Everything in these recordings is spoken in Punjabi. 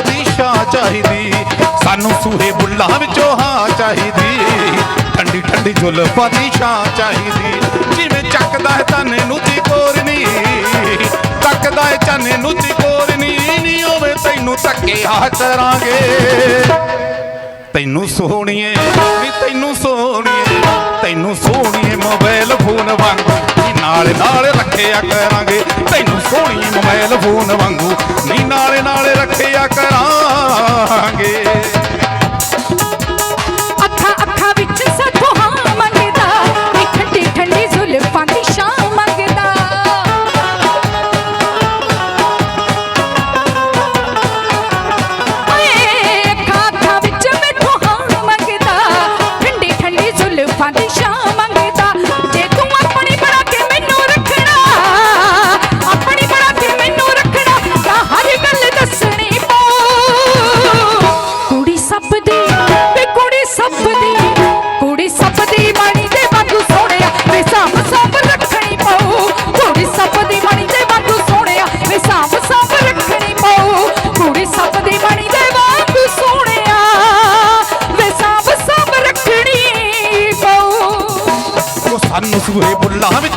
ਜ਼ੁਲਫਾਂ ਚਾਹੀਦੀ। ਸਾਨੂੰ ਸੂਹੇ ਬੁੱਲਾਂ ਵਿੱਚੋਂ ਹਾਂ ਚਾਹੀਦੀ। ਠੰਡੀ ਠੰਡੀ ਜ਼ੁਲਫਾਂ ਦੀ ਚਾਹੀਦੀ। ਜਿਵੇਂ ਚੱਕਦਾ ਹੈ ਤਾਨੇ ਨੂੰ ਤੀ ਕੋਰਨੀ ਚੱਕਦਾ ਹੈ ਚਾਨੇ ਨੂੰ ਤੀ ਕੋਰਨੀ ਨੀ ਹੋਵੇ ਤੈਨੂੰ ਧੱਕੇ ਆ ਕਰਾਂਗੇ ਤੈਨੂੰ ਸੋਹਣੀਏ, ਨੀ ਤੈਨੂੰ ਸੋਹਣੀਏ। ਤੈਨੂੰ ਸੋਹਣੀਏ ਮੋਬਾਈਲ ਫੋਨ ਵਾਂਗੂ। ਨਾਲ ਨਾਲ ਰੱਖਿਆ ਕਰਾਂਗੇ। ਤੈਨੂੰ ਸੋਹਣੀ ਮੋਬਾਈਲ ਫੋਨ ਵਾਂਗੂ। ਨੀ ਨਾਲੇ ਨਾਲ ਰੱਖਿਆ ਕਰਾਂਗੇ।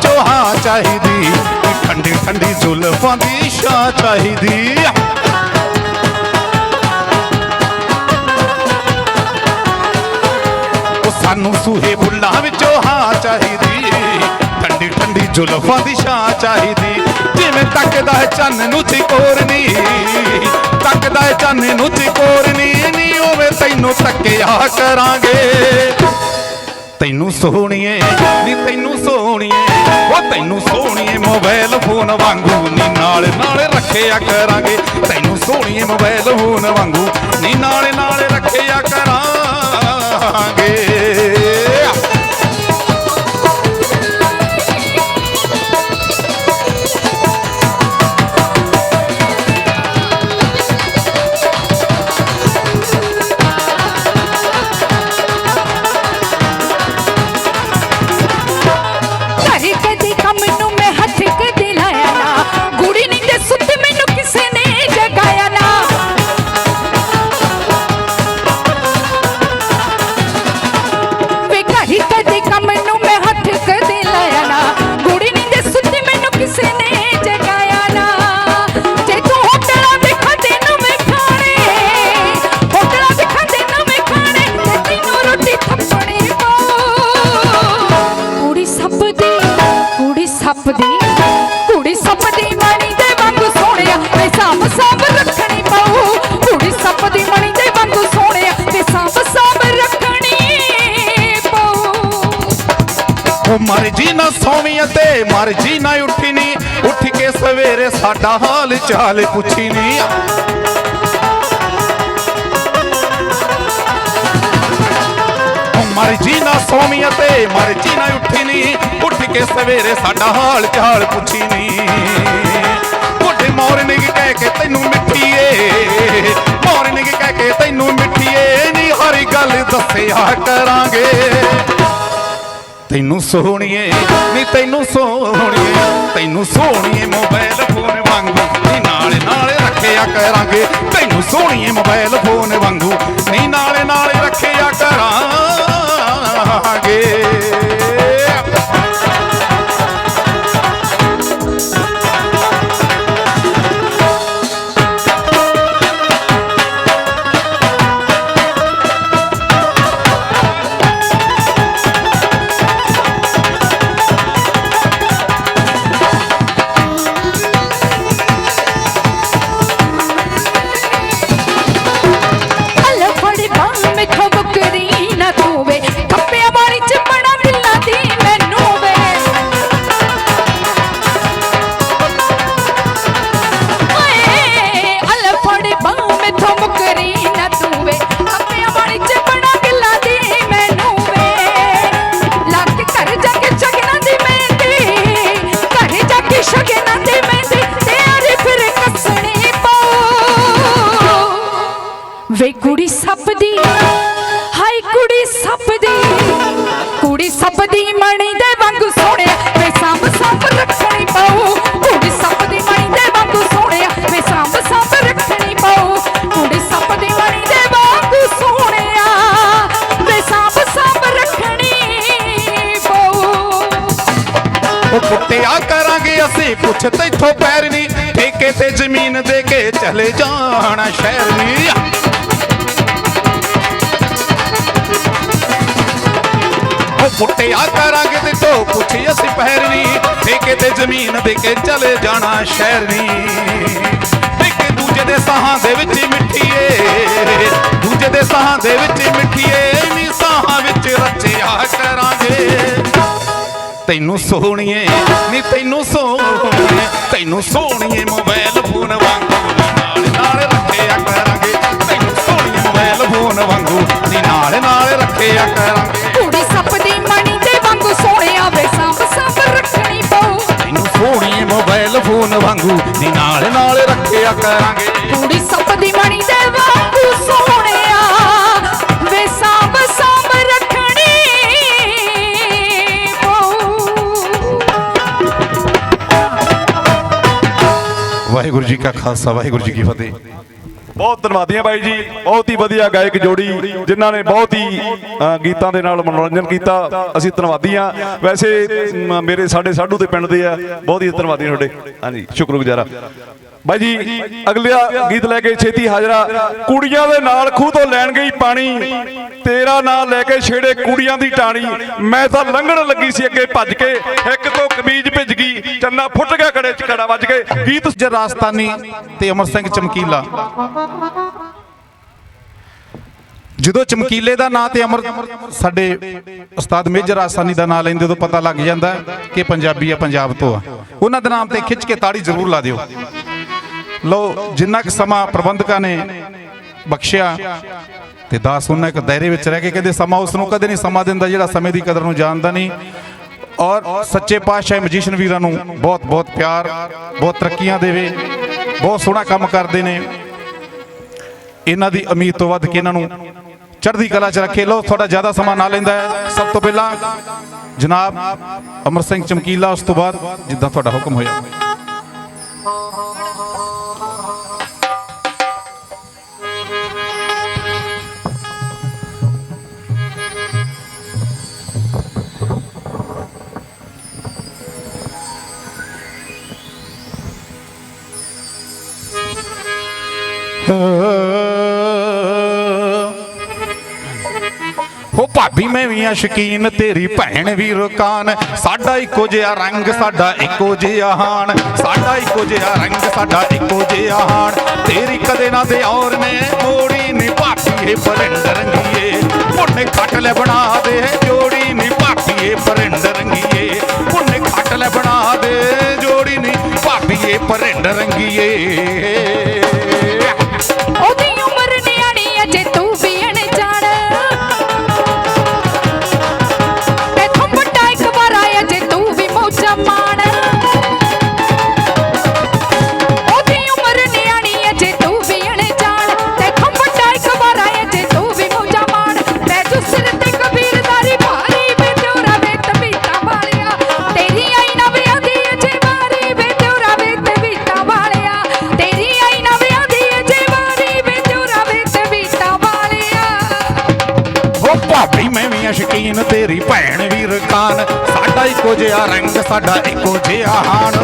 ਬੁੱਲਾਂ ਚਾਹੀਦੀ, ਠੰਡੀ ਠੰਡੀ ਜ਼ੁਲਫਾਂ ਦੀ ਛਾਂ ਚਾਹੀਦੀ। ਸਾਨੂੰ ਸੂਹੇ ਬੁੱਲਾਂ ਵਿੱਚੋਂ ਹਾਂ ਚਾਹੀਦੀ, ਠੰਡੀ ਠੰਡੀ ਜ਼ੁਲਫਾਂ ਦੀ ਛਾਂ ਚਾਹੀਦੀ। ਜਿਵੇਂ ਤੱਕਦਾ ਹੈ ਚੰਨ ਨੂੰ ਚਿਕੋਰਨੀ, ਤੱਕਦਾ ਹੈ ਚੰਨ ਨੂੰ ਚਿਕੋਰਨੀ ਨਹੀਂ ਹੋਵੇ ਤੈਨੂੰ ਤੱਕਿਆ ਕਰਾਂਗੇ। ਤੈਨੂੰ ਸੋਹਣੀਏ, ਨੀ ਤੈਨੂੰ ਸੋਹਣੀਏ। ਉਹ ਤੈਨੂੰ ਸੋਹਣੀਏ ਮੋਬਾਈਲ ਫੋਨ ਵਾਂਗੂ ਨੀ ਨਾਲ ਨਾਲ ਰੱਖਿਆ ਕਰਾਂਗੇ। ਤੈਨੂੰ ਸੋਹਣੀਏ ਮੋਬਾਈਲ ਫੋਨ ਵਾਂਗੂ ਨੀ ਨਾਲ ਨਾਲ ਰੱਖਿਆ ਕਰਾਂਗੇ। ਸੌਵੀਂ ਅਤੇ ਜੀ ਨਾ ਉੱਠੀ ਨੀ ਉੱਠ ਕੇ ਸਵੇਰੇ ਸਾਡਾ ਹਾਲ ਚਾਲ ਪੁੱਛੀ ਨੀ ਮਰਜ਼ੀ ਨਾ ਸੋਮੀਆਂ ਤੇ ਮਰ ਜੀ ਨਾ ਉੱਠੀ ਨੀ ਉੱਠ ਕੇ ਸਵੇਰੇ ਸਾਡਾ ਹਾਲ ਚਾਲ ਪੁੱਛੀ ਨੀ ਬੁੱਢੇ ਮਾਰਨਿੰਗ ਕਹਿ ਕੇ ਤੈਨੂੰ ਮਿੱਠੀਏ। ਮਾਰਨਿੰਗ ਕਹਿ ਕੇ ਤੈਨੂੰ ਮਿੱਠੀਏ। ਨੀ ਹਰ ਗੱਲ ਦੱਸਿਆ ਕਰਾਂਗੇ। ਤੈਨੂੰ ਸੋਹਣੀਏ, ਨੀ ਤੈਨੂੰ ਸੋਹਣੀਏ ਤੈਨੂੰ ਸੋਹਣੀਏ ਮੋਬਾਈਲ ਫੋਨ ਵਾਂਗੂ, ਨੀ ਨਾਲ ਨਾਲ ਰੱਖਿਆ ਕਰਾਂਗੇ। ਤੈਨੂੰ ਸੋਹਣੀਏ ਮੋਬਾਈਲ ਫੋਨ ਵਾਂਗੂ, ਨੀ ਨਾਲ ਨਾਲ ਰੱਖਿਆ ਕਰਾਂਗੇ। ਪਿੱਛੇ ਤੈਥੋਂ ਪੈਰ ਨਹੀਂ ਠੇਕੇ ਤੇ ਜ਼ਮੀਨ ਦੇ ਕੇ ਚਲੇ ਜਾਣਾ ਸ਼ਹਿਰ ਨਹੀਂ ਉਹ ਕਰਾਂਗੇ ਤੇ ਤੋ ਪੁੱਛੀ ਅਸੀਂ ਪਹਿਰ ਠੇਕੇ ਤੇ ਜ਼ਮੀਨ ਦੇ ਕੇ ਚਲੇ ਜਾਣਾ ਸ਼ਹਿਰ ਨਹੀਂ ਦੂਜੇ ਦੇ ਸਾਹਾਂ ਦੇ ਵਿੱਚ ਮਿੱਠੀਏ। ਦੂਜੇ ਦੇ ਸਾਹਾਂ ਦੇ ਵਿੱਚ ਮਿੱਠੀਏ। ਨੀ ਸਾਹਾਂ ਵਿੱਚ ਰਚਿਆ ਕਰਾਂਗੇ। ਤੈਨੂੰ ਸੋਹਣੀਏ ਨੀ ਤੈਨੂੰ ਸੋਹਣੀਏ ਤੈਨੂੰ ਸੋਹਣੀਏ ਮੋਬਾਈਲ ਫੋਨ ਵਾਂਗੂ ਨਾਲ ਨਾਲ ਰੱਖਿਆ ਕਰਾਂਗੇ। ਤੈਨੂੰ ਸੋਹਣੀਏ ਮੋਬਾਈਲ ਫੋਨ ਵਾਂਗੂ ਨੀ ਨਾਲ ਨਾਲ ਰੱਖਿਆ ਕਰਾਂਗੇ। ਕੁੜੀ ਸੱਪ ਦੀ ਮਣੀ ਦੇ ਵਾਂਗੂ ਸੋਹਣਿਆ ਵੇ ਸੰਭ ਸੰਭ ਰੱਖਣੀ ਪਊ। ਤੈਨੂੰ ਸੋਹਣੀਏ ਮੋਬਾਈਲ ਫੋਨ ਵਾਂਗੂ ਨੀ ਨਾਲ ਨਾਲ ਰੱਖਿਆ ਕਰਾਂਗੇ। ਕੁੜੀ ਸੱਪ ਦੀ ਮਣੀ ਦੇ ਵਾਹਿਗੁਰੂ ਜੀ ਕਾ ਖਾਲਸਾ, ਵਾਹਿਗੁਰੂ ਜੀ ਕੀ ਫਤਿਹ। ਬਹੁਤ ਧੰਨਵਾਦੀਆਂ ਬਾਈ ਜੀ, ਬਹੁਤ ਹੀ ਵਧੀਆ ਗਾਇਕ ਜੋੜੀ, ਜਿਨ੍ਹਾਂ ਨੇ ਬਹੁਤ ਹੀ ਗੀਤਾਂ ਦੇ ਨਾਲ ਮਨੋਰੰਜਨ ਕੀਤਾ। ਅਸੀਂ ਧੰਨਵਾਦੀ ਹਾਂ। ਵੈਸੇ ਮੇਰੇ ਸਾਡੇ ਸਾਡੂ ਦੇ ਪਿੰਡ ਦੇ ਆ। ਬਹੁਤ ਹੀ ਧੰਨਵਾਦੀ ਹਾਂ ਤੁਹਾਡੇ। ਹਾਂਜੀ ਸ਼ੁਕਰਗੁਜ਼ਾਰ ਹਾਂ ਬਾਈ ਜੀ, ਅਗਲਾ ਗੀਤ ਲੈ ਕੇ ਛੇਤੀ ਹਾਜ਼ਰਾ। ਕੁੜੀਆਂ ਦੇ ਨਾਲ ਖੂਹ ਤੋਂ ਲੈਣ ਗਈ ਪਾਣੀ। ਤੇਰਾ ਨਾਂ ਲੈ ਕੇ ਛੇੜੇ ਕੁੜੀਆਂ ਦੀ ਟਾਣੀ। ਮੈਂ ਤਾਂ ਲੰਘਣ ਲੱਗੀ ਸੀ ਅੱਗੇ ਭੱਜ ਕੇ। ਇੱਕ ਤੋਂ ਕਮੀਜ਼ ਭਿੱਜ ਗਈ। ਚੰਨਾ ਫੁੱਟ ਗਿਆ ਕੜੇ ਚ ਕੜਾ ਵੱਜ ਕੇ। ਗੀਤ ਜ ਰਾਜਸਥਾਨੀ ਤੇ ਅਮਰ ਸਿੰਘ ਚਮਕੀਲਾ। ਜਦੋਂ ਚਮਕੀਲੇ ਦਾ ਨਾਂ ਤੇ ਅਮਰ ਸਾਡੇ ਉਸਤਾਦ ਮੇਜਰ ਰਾਜਸਥਾਨੀ ਦਾ ਨਾਂ ਲੈਂਦੇ, ਉਦੋਂ ਪਤਾ ਲੱਗ ਜਾਂਦਾ ਕਿ ਪੰਜਾਬੀ ਆ, ਪੰਜਾਬ ਤੋਂ ਆ। ਉਹਨਾਂ ਦੇ ਨਾਮ ਤੇ ਖਿੱਚ ਕੇ ਤਾੜੀ ਜ਼ਰੂਰ ਲਾ ਦਿਓ। ਲਓ, ਜਿੰਨਾ ਕੁ ਸਮਾਂ ਪ੍ਰਬੰਧਕਾਂ ਨੇ ਬਖਸ਼ਿਆ ਤੇ ਦਾਸ ਉਹਨਾਂ ਇੱਕ ਦਾਇਰੇ ਵਿੱਚ ਰਹਿ ਕੇ ਕਹਿੰਦੇ ਸਮਾਂ ਉਸ ਨੂੰ ਕਦੇ ਨਹੀਂ ਸਮਾਂ ਦਿੰਦਾ, ਜਿਹੜਾ ਸਮੇਂ ਦੀ ਕਦਰ ਨੂੰ ਜਾਣਦਾ ਨਹੀਂ। ਔਰ ਸੱਚੇ ਪਾਤਸ਼ਾਹ ਮਜੀਸ਼ਨ ਵੀਰਾਂ ਨੂੰ ਬਹੁਤ ਬਹੁਤ ਪਿਆਰ, ਬਹੁਤ ਤਰੱਕੀਆਂ ਦੇਵੇ, ਬਹੁਤ ਸੋਹਣਾ ਕੰਮ ਕਰਦੇ ਨੇ। ਇਹਨਾਂ ਦੀ ਉਮੀਦ ਤੋਂ ਵੱਧ ਕੇ ਇਹਨਾਂ ਨੂੰ ਚੜ੍ਹਦੀ ਕਲਾ 'ਚ ਰੱਖੇ। ਲੋ ਤੁਹਾਡਾ ਜ਼ਿਆਦਾ ਸਮਾਂ ਨਾ ਲੈਂਦਾ ਸਭ ਤੋਂ ਪਹਿਲਾਂ ਜਨਾਬ ਅਮਰ ਸਿੰਘ ਚਮਕੀਲਾ, ਉਸ ਤੋਂ ਬਾਅਦ ਜਿੱਦਾਂ ਤੁਹਾਡਾ ਹੁਕਮ ਹੋਇਆ। ਹੋ ਭਾਬੀ, ਮੈਂ ਵੀ ਆ ਸ਼ਕੀਨ, ਤੇਰੀ ਭੈਣ ਵੀ ਰੁਕਾਨ। ਸਾਡਾ ਇੱਕੋ ਜਿਹਾ ਰੰਗ, ਸਾਡਾ ਇੱਕੋ ਜਿਹਾ ਹਾਣ। ਸਾਡਾ ਇੱਕੋ ਜਿਹਾ ਰੰਗ, ਸਾਡਾ ਇੱਕੋ ਜਿਹਾ ਹਾਣ। ਤੇਰੀ ਕਦੇ ਨਾ ਤੇ ਔਰ ਨੇ ਮੋੜੀ ਨੀ ਭਾਬੀਏ ਪਰਿੰਦ ਰੰਗੀਏ। ਪੁੰਨੇ ਖੱਟ ਲੈ ਬਣਾ ਦੇ, ਜੋੜੀ ਨੀ ਭਾਬੀਏ ਪਰਿੰਦ ਰੰਗੀਏ। ਪੁੰਨੇ ਖੱਟ ਲੈ ਬਣਾ ਦੇ, ਜੋੜੀ ਨੀ ਭਾਬੀਏ ਪਰਿੰਦ ਰੰਗੀਏ। ਉਹ ਭਾਬੀ, ਮੈਂ ਵੀ ਆ ਸ਼ਕੀਨ ਤੇਰੀ ਭੈਣ ਵੀ ਰਕਾਨ ਸਾਡਾ ਇੱਕੋ ਜਿਹਾ ਰੰਗ, ਸਾਡਾ ਇੱਕੋ ਜਿਹਾ ਹਾਣ।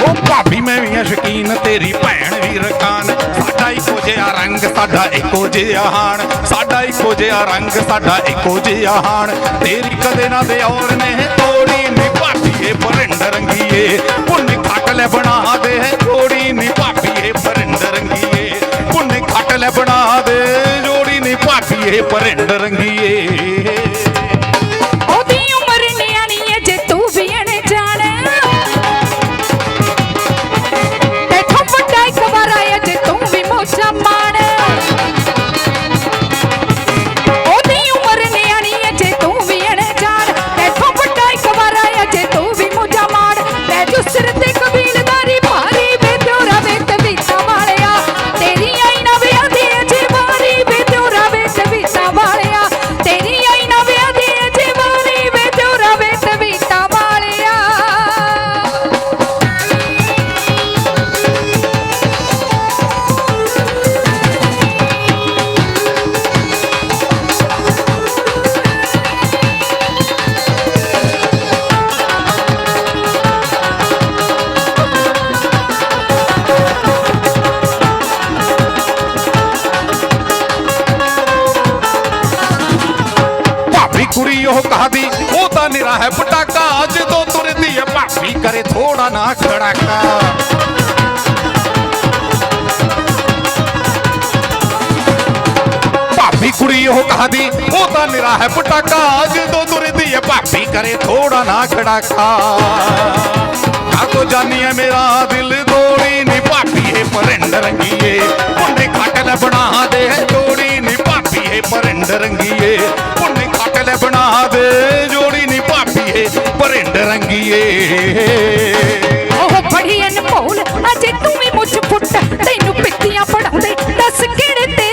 ਉਹ ਭਾਬੀ, ਮੈਂ ਵੀ ਆ ਸ਼ਕੀਨ ਤੇਰੀ ਭੈਣ ਵੀ ਰਕਾਨ ਸਾਡਾ ਇੱਕੋ ਜਿਹਾ ਰੰਗ, ਸਾਡਾ ਇੱਕੋ ਜਿਹਾ ਹਾਣ। ਸਾਡਾ ਇੱਕੋ ਜਿਹਾ ਰੰਗ, ਸਾਡਾ ਇੱਕੋ ਜਿਹਾ ਹਾਣ। ਤੇਰੀ ਕਦੇ ਨਾ ਦੇ ਔਰ ਨੇ ਤੋੜੀ ਨੀ ਭਾਬੀਏ ਪਰਿੰਡ ਰੰਗੀਏ। ਪੁੰਨ ਖੱਟ ਲੈ ਬਣਾ ਨੀ ਨਿਰਾ ਹੈ ਪਟਾਕਾ ਜਦੋਂ ਤੁਰਦੀ ਹੈ ਭਾਪੀ ਕਰੇ ਥੋੜਾ ਨਾ ਖੜਾਕਾ। ਭਾਬੀ ਕੁੜੀ ਉਹ ਕਹਦੀ, ਉਹ ਤਾਂ ਨਿਰਾ ਹੈ ਪਟਾਕਾ ਜਦੋਂ ਤੁਰਦੀ ਹੈ ਭਾਬੀ ਕਰੇ ਥੋੜਾ ਨਾ ਖੜਾਕਾ। ਕਾਤੋਂ ਜਾਨੀ ਹੈ ਮੇਰਾ ਦਿਲ ਦੋੜੀ ਨੀ ਭਾਬੀ, ਇਹ ਪਰਿੰਡ ਰੰਗੀਏ। ਪੁੰਨੇ ਖੱਟ ਲੈ ਬਣਾ ਦੇ, ਜੋੜੀ ਨੀ ਭਾਬੀ, ਇਹ ਪਰਿੰਡ ਰੰਗੀਏ। ਪੁੰਨੇ ਖੱਟ ਲੈ ਬਣਾ ਦੇ, ਜੋੜੀ ਨੀ ਭਾਬੀ ਰੰਗੀਏ ਉਹ ਬੜੀ ਅਨਮੋਲ ਅਜੇ ਤੂੰ ਵੀ ਮੁੱਛ ਫੁੱਟ, ਤੈਨੂੰ ਪਿੱਤੀਆਂ ਪੜਾਉਂਦੇ ਦੱਸ ਕਿਹੜੇ ਤੇ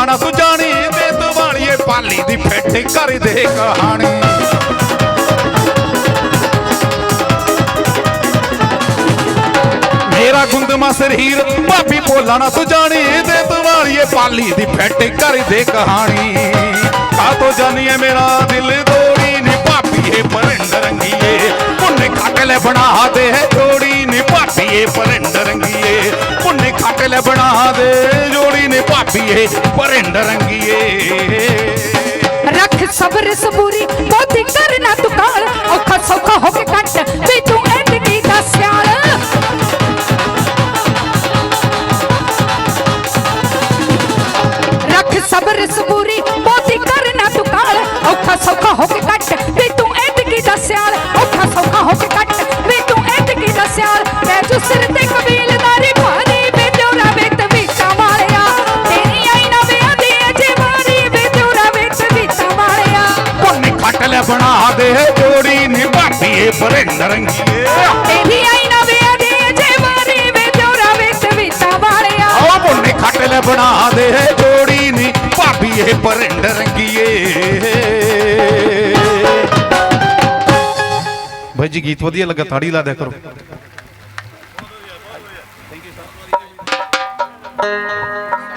ਭਾਬੀ ਭੋਲਾ ਤੇ ਦਵਾਲੀਏ ਪਾਲੀ ਦੀ ਫੱਟ ਕਰ ਦੇ ਕਹਾਣੀ। ਮੇਰਾ ਗੁੰਦਮਾ ਸਰੀਰ ਭਾਬੀ ਬੋਲਣਾ ਨਾ ਤੂੰ ਜਾਣੀ, ਤੇ ਦਵਾਲੀਏ ਪਾਲੀ ਦੀ ਫੱਟ ਕਰ ਦੇ ਕਹਾਣੀ। ਕਾਤੋਂ ਜਾਨੀ ਹੈ ਮੇਰਾ ਦਿਲ ਦੋੜੀ ਨੀ ਭਾਬੀ, ਇਹ ਪਰਿੰਦ ਰੰਗੀਏ। ਪੁੰਨੇ ਖੱਟ ਲੈ ਬਣਾ ਦੇ ਜੋੜੀ। ਨੀ ਭਾਬੀ ਇਹ ਪਰਿੰਦ ਰੰਗੀਏ ਪੁੰਨੇ ਖੱਟ ਲੈ ਬਣਾ ਦੇ ਜੋੜੀ ਨੀ ਭਾਬੀ ਇਹ ਪਰਿੰਦ ਰੰਗੀਏ ਰੱਖ ਸਬਰ ਸਬੂਰੀ ਬਹੁਤੀ ਕਰਨਾ ਤੂੰ ਕਾਲ ਔਖਾ ਸੌਖਾ ਹੋ ਕੇ ਭਾਬੀ ਇਹ ਰੰਗੀਏ। ਭਾਈ ਜੀ ਗੀਤ ਵਧੀਆ ਲੱਗਾ ਤਾੜੀ ਲਾ ਦਿਆ ਕਰੋ। ਆਓ